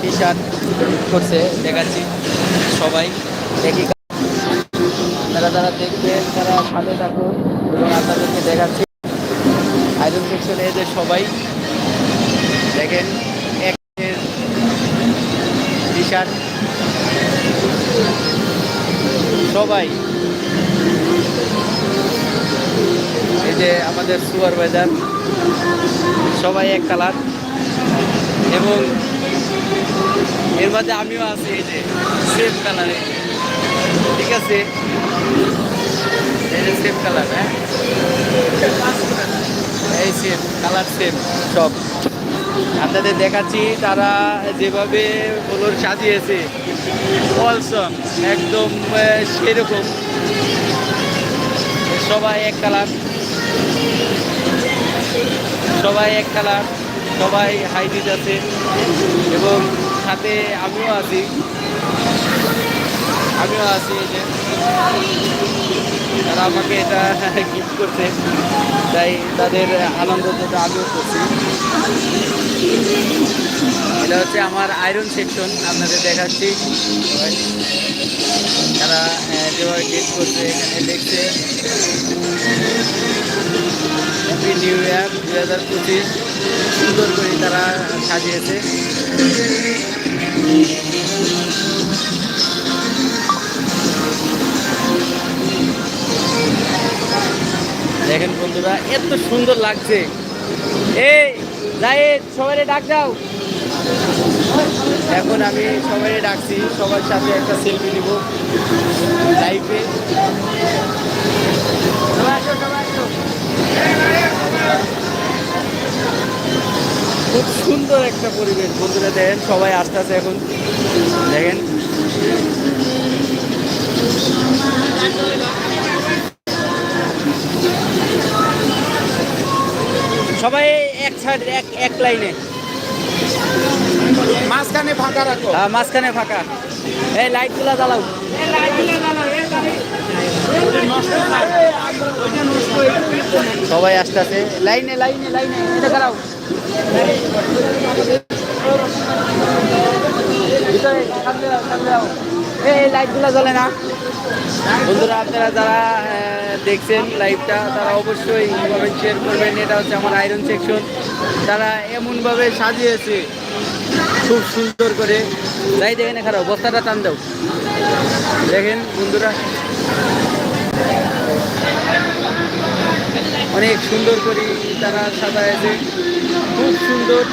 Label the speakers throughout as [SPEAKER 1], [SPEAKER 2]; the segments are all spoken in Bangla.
[SPEAKER 1] টি শার্ট করছে, দেখাচ্ছি সবাই দেখি তারা যারা দেখবে, তারা ভালো থাকুন এবং আপনাদেরকে দেখাচ্ছি। আইরন সেকশনে এদের সবাই দেখেন, এক টি শার্ট সবাই। এই যে আমাদের সুপারভাইজার, সবাই এক কালার। এবং এর মধ্যে আমিও আছি, এই যে সেম কালারে ঠিক আছে? এই যে সেম কালার হ্যাঁ? এই সেম কালার সেম সব। আপনাদের দেখাচ্ছি, তারা যেভাবে বলুন সাজিয়েছে। অলসম একদম সেরকম। সবাই এক কালার সবাই এক কালার সবাই হাইট আছে এবং সাথে আমিও আছি। আমিও আছি যে। তারা আমাকে এটা গিফট করছে। তাই তাদের আনন্দ যেটা আমিও করছি এটা হচ্ছে আমার আয়রন সেকশন আপনাদের দেখাচ্ছি। তারা যেভাবে গিফট করছে, এখানে দেখছে হ্যাপি নিউ ইয়ার দু হাজার পঁচিশ। সুন্দর করে তারা সাজিয়েছে। দেখেন বন্ধুরা, এত সুন্দর লাগছে। এই যাই সবাই ডাক যাও এখন আমি সবাই ডাকছি, সবার সাথে একটা সেলফি নিব। লাইভে খুব সুন্দর একটা পরিবেশ। বন্ধুরা দেখেন সবাই আস্তে আস্তে এখন। দেখেন। সবাই এক সাইড এক এক লাইনে
[SPEAKER 2] মাঝখানে ফাঁকা রাখো।
[SPEAKER 1] মাঝখানে ফাঁকা। এই লাইটগুলো জ্বালাও। সবাই আসতেছে। লাইনে লাইনে লাইনে, এটা খারাপ এই লাইটগুলো জ্বলে না। বন্ধুরা, আপনারা যারা দেখছেন লাইভটা, তারা অবশ্যই কমেন্ট শেয়ার করবেন। এটা হচ্ছে আমার আয়রন সেকশন তারা এমনভাবে সাজিয়েছে, খুব সুন্দর করে। যাই দেখেন খারাপ বস্তাটা টান দাও। দেখেন, বন্ধুরা। অনেক সুন্দর করে তারা সাজায়েছে খুব সুন্দর।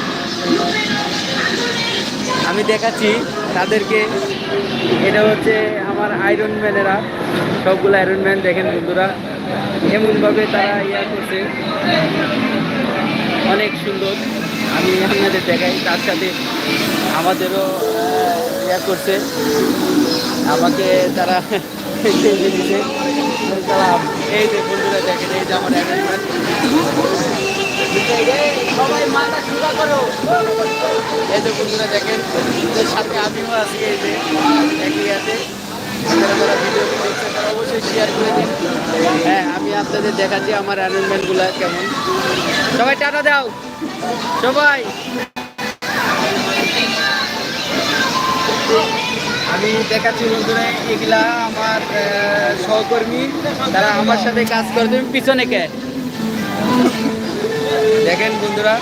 [SPEAKER 1] আমি দেখাচ্ছি তাদেরকে। এটা হচ্ছে আমার আয়রন ম্যানেরা সবগুলো আয়রন ম্যান দেখেন বন্ধুরা। এমনভাবে তারা ইয়া করছে। অনেক সুন্দর। আমি আপনাদের দেখাই, তার সাথে আমাদেরও ইয়া করছে। আমাকে তারা তারা এই যে বন্ধুরা দেখেন এই আমার সবাই মাথা সোজা করো এই যে বন্ধুরা দেখেন অবশ্যই শেয়ার করে দিন হ্যাঁ আমি আপনাদের দেখাচ্ছি আমার অ্যারেঞ্জমেন্টগুলো কেমন সবাই টাটা দাও সবাই আমি দেখাচ্ছি বন্ধুরা, এগুলা আমার সহকর্মী, তারা আমার সাথে কাজ করে। তুমি পিছনে কে? দেখেন বন্ধুরা,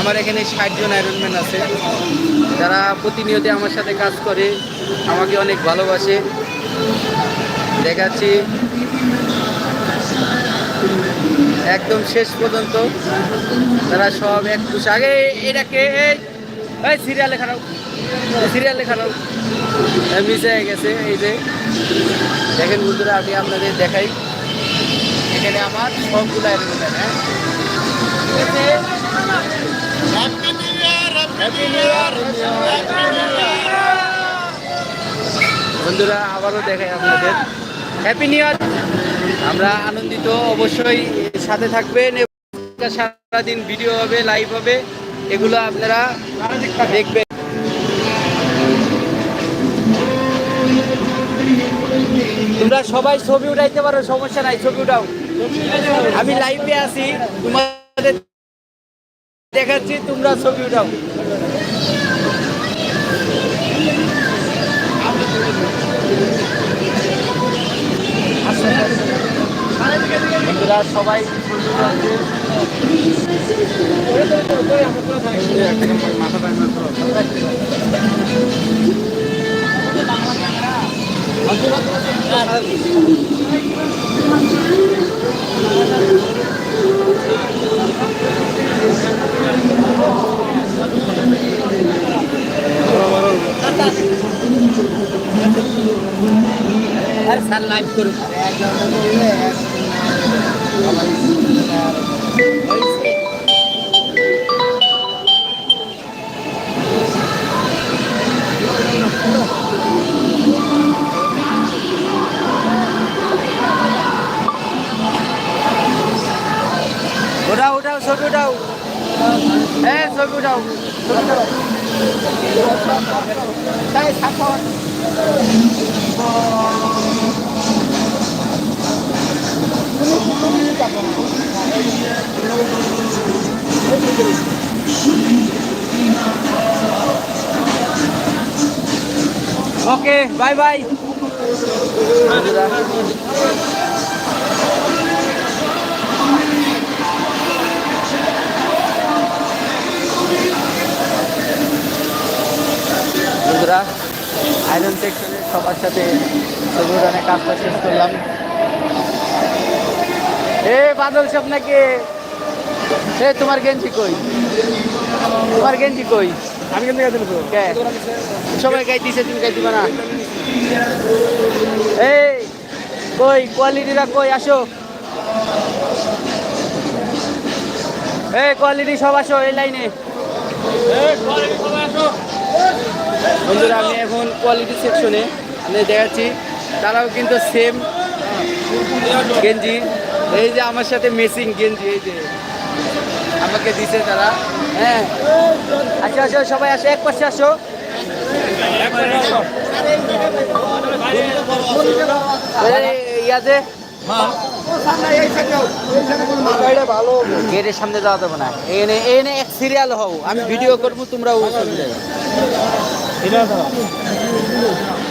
[SPEAKER 1] আমার এখানে ষাট জন আয়রনম্যান আছে। যারা প্রতিনিয়ত আমার সাথে কাজ করে, আমাকে অনেক ভালোবাসে। দেখাচ্ছি। একদম শেষ পর্যন্ত তারা সব এক পুষ। আগে এটাকে এই সিরিয়ালে খারাপ। সিরিয়ালে খারাপ। মিস হয়ে গেছে এই যে। দেখেন বন্ধুরা আমি আপনাদের দেখাই। এখানে আমার সবগুলো হ্যাঁ! বন্ধুরা আবারও দেখাই আপনাদের। হ্যাপি নিউ ইয়ার আমরা আনন্দিত অবশ্যই সাথে থাকবেন এবং সারাদিন ভিডিও হবে লাইভ হবে। এগুলো আপনারা দেখবেন। তোমরা সবাই ছবি উঠাইতে পারো, সমস্যা নাই, ছবি উঠাও। আমি লাইভে আছি, তোমাদের দেখাচ্ছি, তোমরা ছবি উঠাও। বন্ধুরা সবাই স্যার লাইভ করুন। উঠাও উঠাও ছবি উঠাও হ্যাঁ ছবি উঠাও ছবি উঠাও তাই থাকো ওকে বাই বাই। বন্ধুরা আয়রন সেকশনের সবার সাথে ছবি উঠানের কাজটা শেষ করলাম। এ বাদল সব নাকি এ তোমার গেঞ্জি কই? তোমার গেঞ্জি কই?
[SPEAKER 2] আমি কিন্তু তো
[SPEAKER 1] কে? সবাই গাই দিছে তুমি গাই দিবা না? এই কই কোয়ালিটিরা কই? আসো। এই কোয়ালিটি সব আসো এই লাইনে। বন্ধুরা আমি এখন কোয়ালিটি সেকশনে আমি দেখাচ্ছি তারাও কিন্তু সেম গেঞ্জি। এই যে আমার সাথে মেসিং গেঞ্জি, এই যে। আমাকে দিছে তারা। হ্যাঁ। আচ্ছা আসো, সবাই আসো, এক পাশে আসো। ইয়াতে গেটের সামনে যাওয়া এনে এনে সিরিয়াল হও। আমি ভিডিও করব তোমরা চলে যাবে।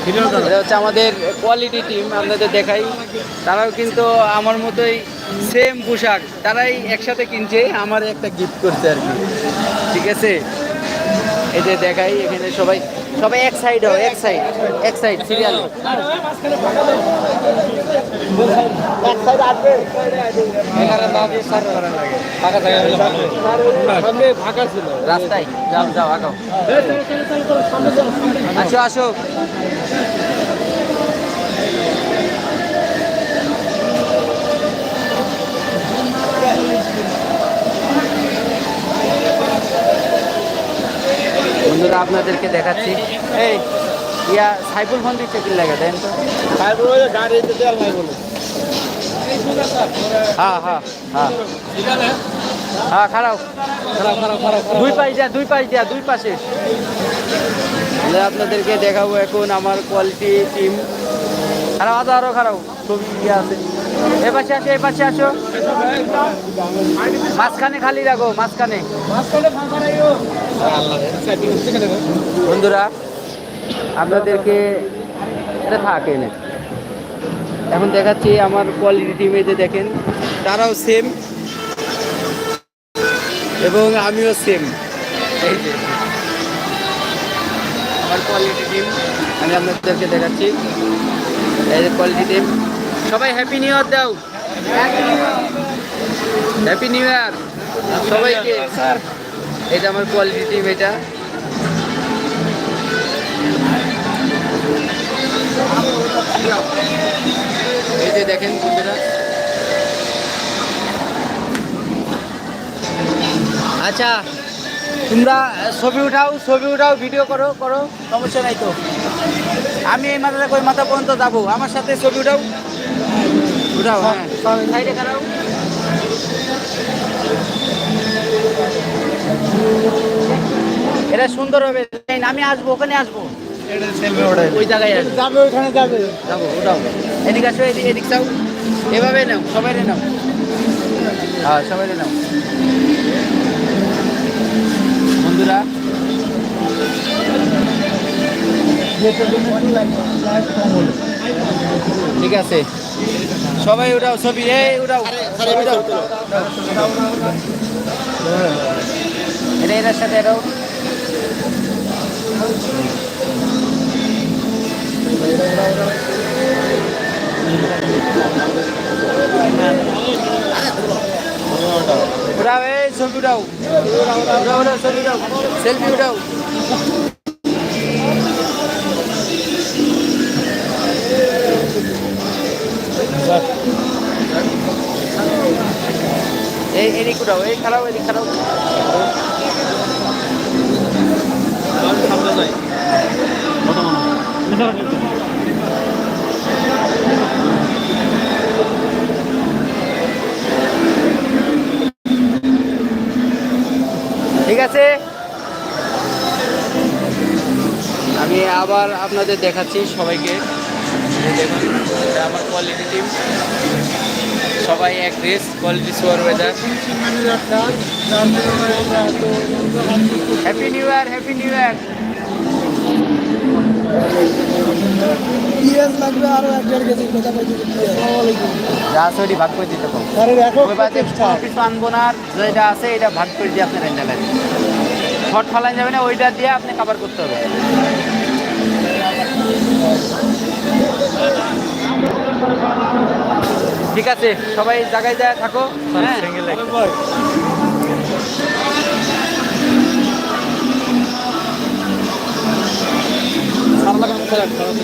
[SPEAKER 1] এটা হচ্ছে আমাদের কোয়ালিটি টিম আপনাদের দেখাই। তারাও কিন্তু আমার মতোই সেম পোশাক। তারাই একসাথে কিনছে আমার একটা গিফট করছে আর কি। ঠিক আছে? এই যে দেখাই এখানে সবাই। সবাই এক সাইড হও এক সাইড এক সাইড সিরিয়াল রাস্তায়, যাও যাও, আগাও। আসো আসো। আপনাদেরকে দেখাচ্ছি। এই, ইয়া, সাইফুল ফোন দিচ্ছে কি লাগে, দেন তো? হ্যাঁ হ্যাঁ হ্যাঁ। হ্যাঁ খারাপ
[SPEAKER 2] খারাপ খারাপ
[SPEAKER 1] দুই পাশ দিয়া, দুই পাশ দিয়া, দুই পাশে। আপনাদেরকে দেখাবো এখন আমার কোয়ালিটি টিম খারাপ আদা আরও খারাপ ছবি আছে? এ পাশে আসো, এ পাশে আসো। মাঝখানে খালি রাখো, মাঝখানে। বন্ধুরা, আপনাদেরকে এটা থাকে না এখন দেখাচ্ছি আমার কোয়ালিটি টিমে যে দেখেন, তারাও সেম এবং আমিও সেম আমার কোয়ালিটি টিম আমি আপনাদেরকে দেখাচ্ছি। এই যে কোয়ালিটি টিম সবাই হ্যাপি নিউ ইয়ার দাও। হ্যাপি নিউ ইয়ার সবাইকে। এটা আমার কোয়ালিটি টিম এটা। এই যে দেখেন বন্ধুরা। আচ্ছা তোমরা ছবি উঠাও ছবি উঠাও ভিডিও করো করো। সমস্যা নাই তো। আমি এই মাথা থেকে ওই মাথা পর্যন্ত যাব। আমার সাথে ছবি উঠাও। উঠাও হ্যাঁ। সাইডে এটা সুন্দর হবে। আমি আসব ওখানে আসব। ওই জায়গায় আসব।
[SPEAKER 2] যাবে ওইখানে যাবে।
[SPEAKER 1] যাব ওটাও এদিকে আসো এদিকে এদিক যাও। এভাবে নাও সবাই নাও। হ্যাঁ সবাই নাও। বন্ধুরা। ঠিক আছে। সবাই উঠাও ছবি। এই উঠাও। এটা এটার সাথে এটাও উঠাও এই ছবি উঠাও উঠাও উঠাও ছবি উঠাও সেলফি উঠাও এই এদিক উঠাও এই খারাপ এদিক খারাপ ঠিক আছে। আমি আবার আপনাদের দেখাচ্ছি সবাইকে। দেখুন, আমার কোয়ালিটি টিম সবাই এক ড্রেস কোয়ালিটি সোয়ার weather happy new year happy new year
[SPEAKER 2] পিঁয়াজ লাগবে আরও এক দেড় কেজি কথা বলছি
[SPEAKER 1] যা আছে ওইটি ভাগ করে দিতে পারব
[SPEAKER 2] স্যারের এখন
[SPEAKER 1] ওই বাদে কোনো কিছু আনব না যেটা আছে এটা ভাগ করে দিয়ে আপনি রেঞ্জা লাগবে শর্ট ফালান যাবে না ওইটা দিয়ে আপনি কাভার করতে হবে। ঠিক আছে সবাই জায়গায় যায় থাকো। হ্যাঁ। kadar kanadı.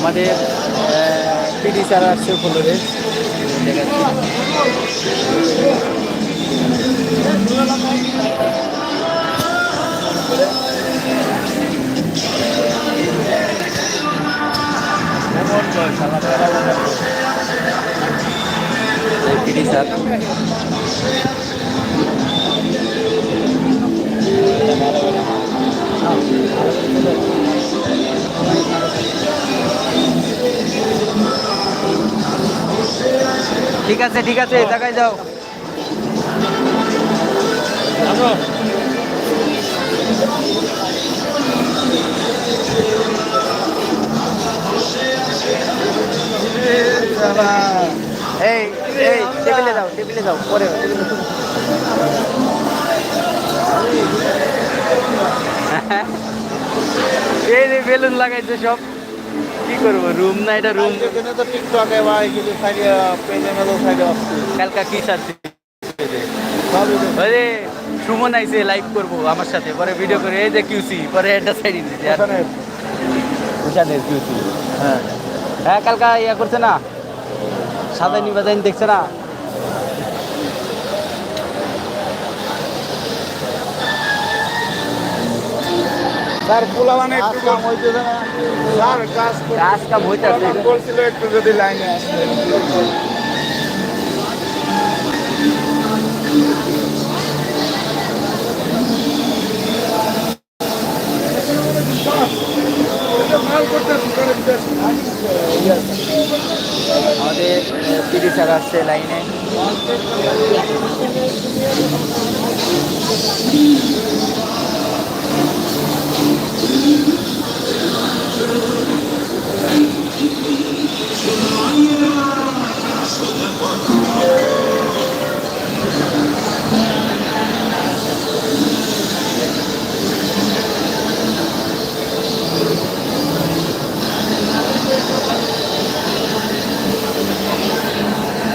[SPEAKER 1] আমাদের পিডি স্যার আসছে ফলোরে পিডি স্যার ঠিক আছে ঠিক আছে জায়গায় যাও। এই এই, টেবিলে যাও টেবিলে যাও, পরে এই বেলুন লাগাইছে সব। কি করব? রুম না এটা রুম
[SPEAKER 2] এখানে তো টিকটকে বা কিছু সাইডে পেজে মেলো সাইডে আসছে।
[SPEAKER 1] কালকা কি
[SPEAKER 2] তো।
[SPEAKER 1] ওরে সুমন আইছে লাইভ করব আমার সাথে। পরে ভিডিও করে এই যে কিউসি পরে এটা সাইডে আর উষানের কিউসি হ্যাঁ। হ্যাঁ কালকা ইয়া করছে না? সাদানি বাজাইন দেখছে না?
[SPEAKER 2] স্যার পোলা মানে একটু কাম হইতেছে না। স্যার কাজ
[SPEAKER 1] কাজ কাম হইতাছে
[SPEAKER 2] বলছিল একটু যদি লাইনে আসতে।
[SPEAKER 1] আমাদের পিডি স্যার আসছে লাইনে।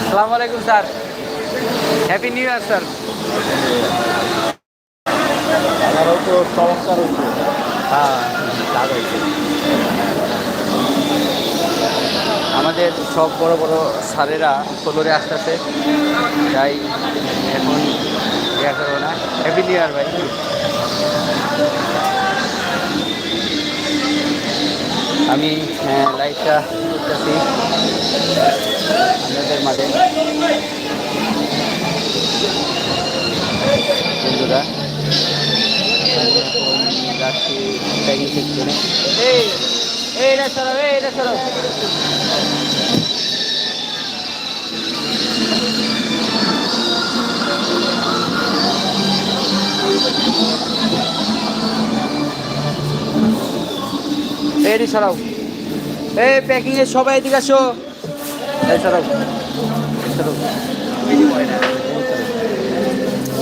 [SPEAKER 1] সালাম আলাইকুম sir. Happy new year sir.
[SPEAKER 2] আমারও তো চমৎকার হচ্ছে
[SPEAKER 1] হ্যাঁ আমাদের সব বড় বড় সারেরা স্যারেরা আস্তে আসতেছে। তাই এখন ইয়া করব না হ্যাপি নিউ ইয়ার ভাই। আমি লাইভটা করতেছি আপনাদের মাঝে। বন্ধুরা যাচ্ছি প্যাকিং সেকশনে এই এই এটা সরাও। এই প্যাকিং এর সবাই এদিকে আসো। এই সরাও। সরাও।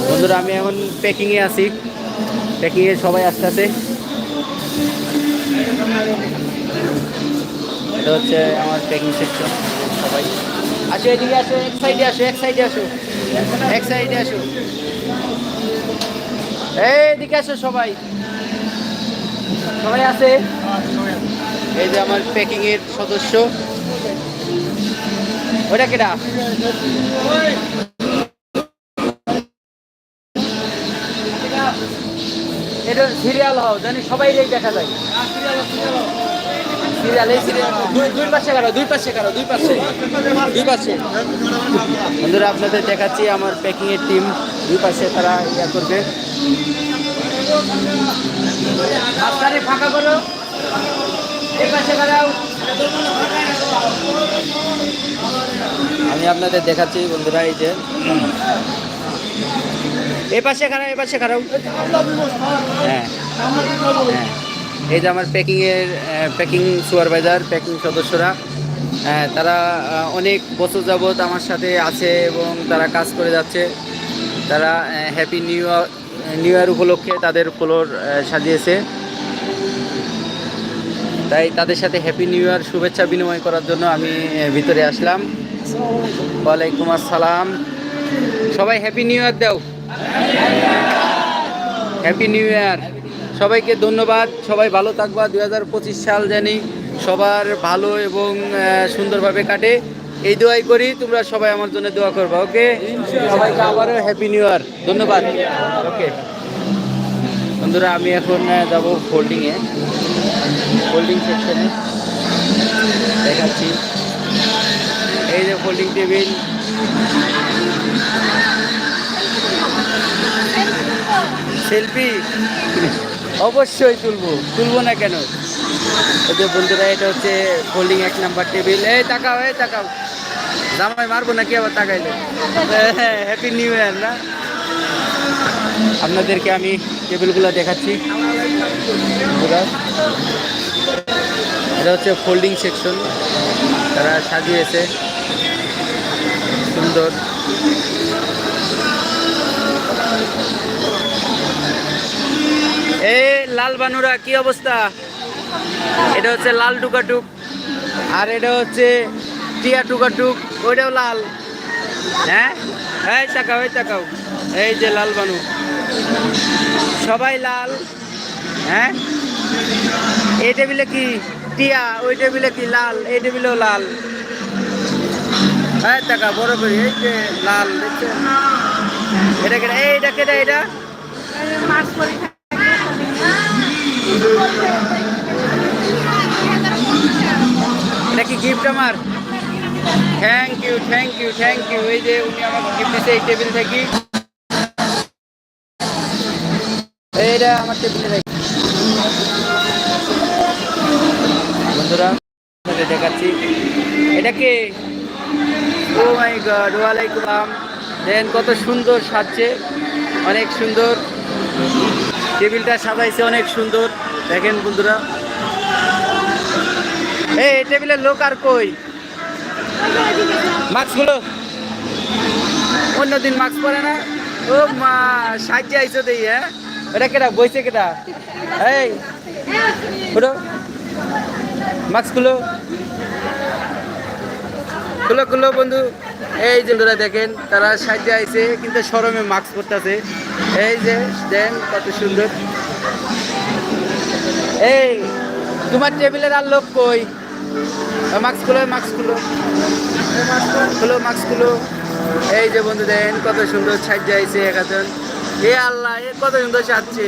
[SPEAKER 1] বন্ধুরা, আমি এখন প্যাকিং এ আছি। প্যাকিং এ সবাই আসতে আছে এটা হচ্ছে আমার প্যাকিং সেকশন সবাই। আসো এদিকে আসো, এক সাইডে আসো, এক সাইডে আসো। এক সাইডে আসো। এদিকে আসো সবাই। সবাই আছে? এই যে আমার প্যাকিং এর সদস্য। ওটা কেটা এটা সিরিয়াল হও, জানি সবাই দেখা যায়। সিরিয়াল দুই দুই পাশে দুই পাশে কারও, দুই পাশে। দুই পাশে। বন্ধুরা, আপনাদের দেখাচ্ছি আমার প্যাকিং এর টিম দুই পাশে তারা ইয়া করবে। আমি আপনাদের দেখাচ্ছি বন্ধুরা, এই যে। এ পাশে খারাপ এ পাশে খারাপ। হ্যাঁ। হ্যাঁ। এই যে আমার প্যাকিং এর প্যাকিং সুপারভাইজার প্যাকিং সদস্যরা তারা অনেক বছর যাবৎ আমার সাথে আছে এবং তারা কাজ করে যাচ্ছে। তারা happy new year new year উপলক্ষে তাদের ফ্লোর সাজিয়েছে। তাই তাদের সাথে হ্যাপি নিউ ইয়ার শুভেচ্ছা বিনিময় করার জন্য আমি ভিতরে আসলাম। ওয়ালাইকুম আসসালাম। সবাই হ্যাপি নিউ ইয়ার দাও। হ্যাপি নিউ ইয়ার সবাইকে ধন্যবাদ। সবাই ভালো থাকবা। দুই হাজার পঁচিশ সাল জানি সবার ভালো এবং সুন্দরভাবে কাটে। এই দোয়াই করি, তোমরা সবাই আমার জন্য দোয়া করবা, ওকে? সবাইকে আবারও হ্যাপি নিউ ইয়ার ধন্যবাদ। ওকে। বন্ধুরা, আমি এখন যাব ফোল্ডিংয়ে ফোল্ডিং সেকশনে দেখাচ্ছি। এই যে ফোল্ডিং টেবিল সেলফি অবশ্যই তুলবো। তুলবো না কেন? যে বন্ধুরা, এটা হচ্ছে ফোল্ডিং এক নাম্বার টেবিল এই তাকাও এই তাকাও। জামাই মারবো নাকি আবার তাকাইলে? হ্যাপি নিউ ইয়ার না? আপনাদেরকে আমি টেবিলগুলো দেখাচ্ছি। এটা হচ্ছে ফোল্ডিং সেকশন তারা সাজিয়েছে। সুন্দর। এ, লাল বানুরা, কি অবস্থা? এটা হচ্ছে লাল টুকাটুক। আর এটা হচ্ছে টিয়া টুকাটুক, ওইটাও লাল। হ্যাঁ? এই তাকাও এই তাকাও। এই যে লাল বানু। সবাই লাল। হ্যাঁ? এই টেবিলে কি টিয়া, ওই টেবিলে কি লাল, এই টেবিলেও লাল। হ্যাঁ টাকা বড় করি, এই যে লাল এটা কেটা এইটা কেটা এটা? এটা কি গিফট আমার? Thank you thank you thank you এই যে উনি আমাকে গিফট দিচ্ছে এই টেবিল থেকে। এইটা আমার টেবিলে রাখি বন্ধুরা দেখাচ্ছি। এটা কে? ও মাই গড ওয়ালাইকুম দেন কত সুন্দর সাজছে। অনেক সুন্দর। টেবিলটা সাজাইছে অনেক সুন্দর। দেখেন বন্ধুরা। এই টেবিলের লোক আর কই? মাস্কগুলো। অন্যদিন মাস্ক পরে না? ও মা সাহায্যে আইসো দেই হ্যাঁ? এটা কেটা বইছে কেটা এই ওটো মাস্ক খুলো খুলো খুলো বন্ধু। এই যে বন্ধুরা দেখেন তারা সাহায্যে আইছে কিন্তু সরমে মাস্ক পরতেছে। এই যে দেন কত সুন্দর। এই, তোমার টেবিলের আর লোক কই? মাস্ক খুলো মাস্ক খুলো। খুলো মাস্ক খুলো। এই যে বন্ধু দেন কত সুন্দর সাহায্যে আইছে একাজন এ আল্লাহ, এ কত সুন্দর সাজছে।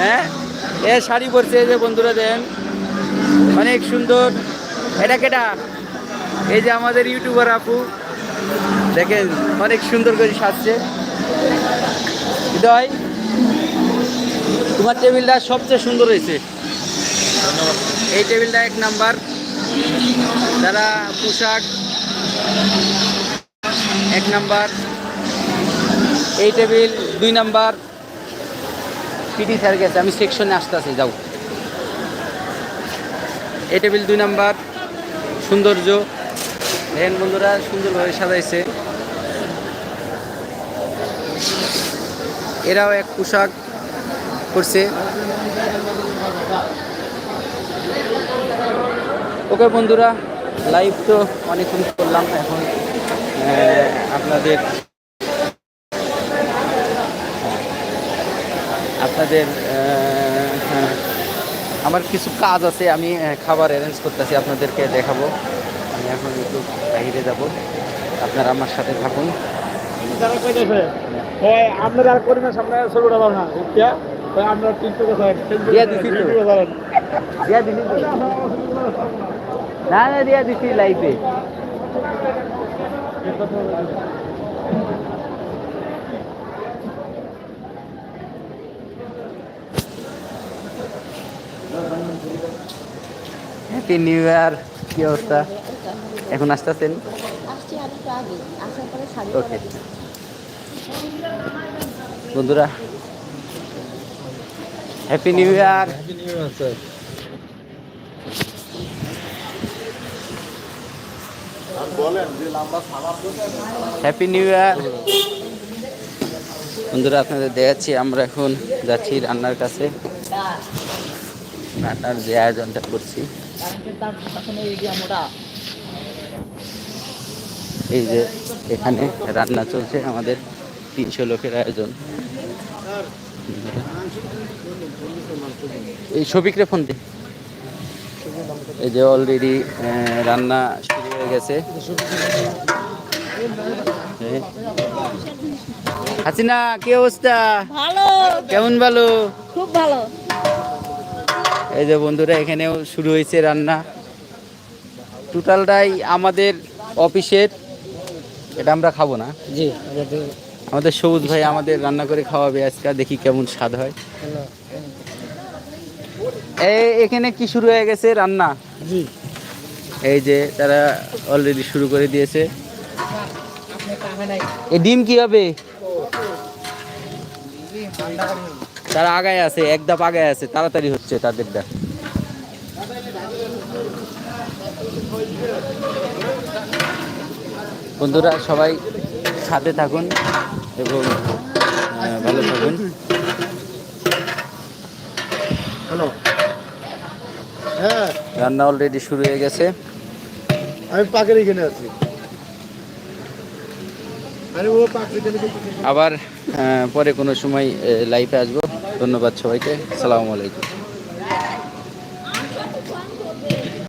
[SPEAKER 1] হ্যাঁ? এ শাড়ি পরছে যে বন্ধুরা দেন অনেক সুন্দর। এটা কেটা এই যে আমাদের ইউটিউবার আপু। দেখেন, অনেক সুন্দর করে সাজছে। হৃদয়, তোমার টেবিলটা সবচেয়ে সুন্দর হয়েছে। এই টেবিলটা এক নাম্বার। যারা পোশাক, এক নাম্বার। এই টেবিল দুই নাম্বার। পিটি স্যার গেছে, আমি সেকশনে আসতেছি, যাও। এই টেবিল দুই নাম্বার। সৌন্দর্য। দেখেন বন্ধুরা, সুন্দরভাবে সাজাইছে। এরাও এক পোশাক করছে ওকে বন্ধুরা লাইভ তো অনেকক্ষণ করলাম এখন আপনাদের আপনাদের হ্যাঁ, আমার কিছু কাজ আছে আমি খাবার অ্যারেঞ্জ করতেছি আপনাদেরকে দেখাবো। আমি এখন একটু বাইরে যাব আপনারা আমার সাথে থাকুন।
[SPEAKER 2] যারা আপনারা আর করিমের সামনে ছবিটা দাও না আপনারা তিনটে কথা
[SPEAKER 1] দিয়া দিছি না। না দিয়া দিছি লাইফে। হ্যাপি নিউ ইয়ার কি অবস্থা? এখন আসতেছেন?
[SPEAKER 3] আসছি আমি একটু আগে আসার পরে শাড়ি
[SPEAKER 1] ওকে বন্ধুরা happy new year happy new year বন্ধুরা, আপনাদের দেখাচ্ছি, আমরা এখন যাচ্ছি রান্নার কাছে। রান্নার যে আয়োজনটা করছি। এই যে এখানে রান্না চলছে আমাদের তিনশো লোকের আয়োজন। এই শফিকরে ফোন দে। এই যে অলরেডি রান্না শুরু হয়ে গেছে। হাসিনা কি অবস্থা?
[SPEAKER 3] ভালো।
[SPEAKER 1] কেমন ভালো?
[SPEAKER 3] খুব ভালো।
[SPEAKER 1] এই যে বন্ধুরা এখানেও শুরু হয়েছে রান্না। টোটালটাই আমাদের অফিসের এটা আমরা খাব না।
[SPEAKER 2] জি
[SPEAKER 1] আমাদের সবুজ ভাই আমাদের রান্না করে খাওয়াবে আজকে দেখি কেমন স্বাদ হয়। এই এখানে কি শুরু হয়ে গেছে রান্না?
[SPEAKER 2] জি।
[SPEAKER 1] এই যে তারা অলরেডি শুরু করে দিয়েছে। এই ডিম কি হবে তারা আগায় আছে, এক ধাপ আগায় আছে, তাড়াতাড়ি হচ্ছে তাদের তাদেরটা বন্ধুরা, সবাই সাথে থাকুন এবং ভালো থাকুন। রান্না অলরেডি শুরু হয়ে গেছে।
[SPEAKER 2] আমি পাকের এখানে আছি।
[SPEAKER 1] আবার পরে কোনো সময় লাইফে আসব। ধন্যবাদ সবাইকে। সালামু আলাইকুম।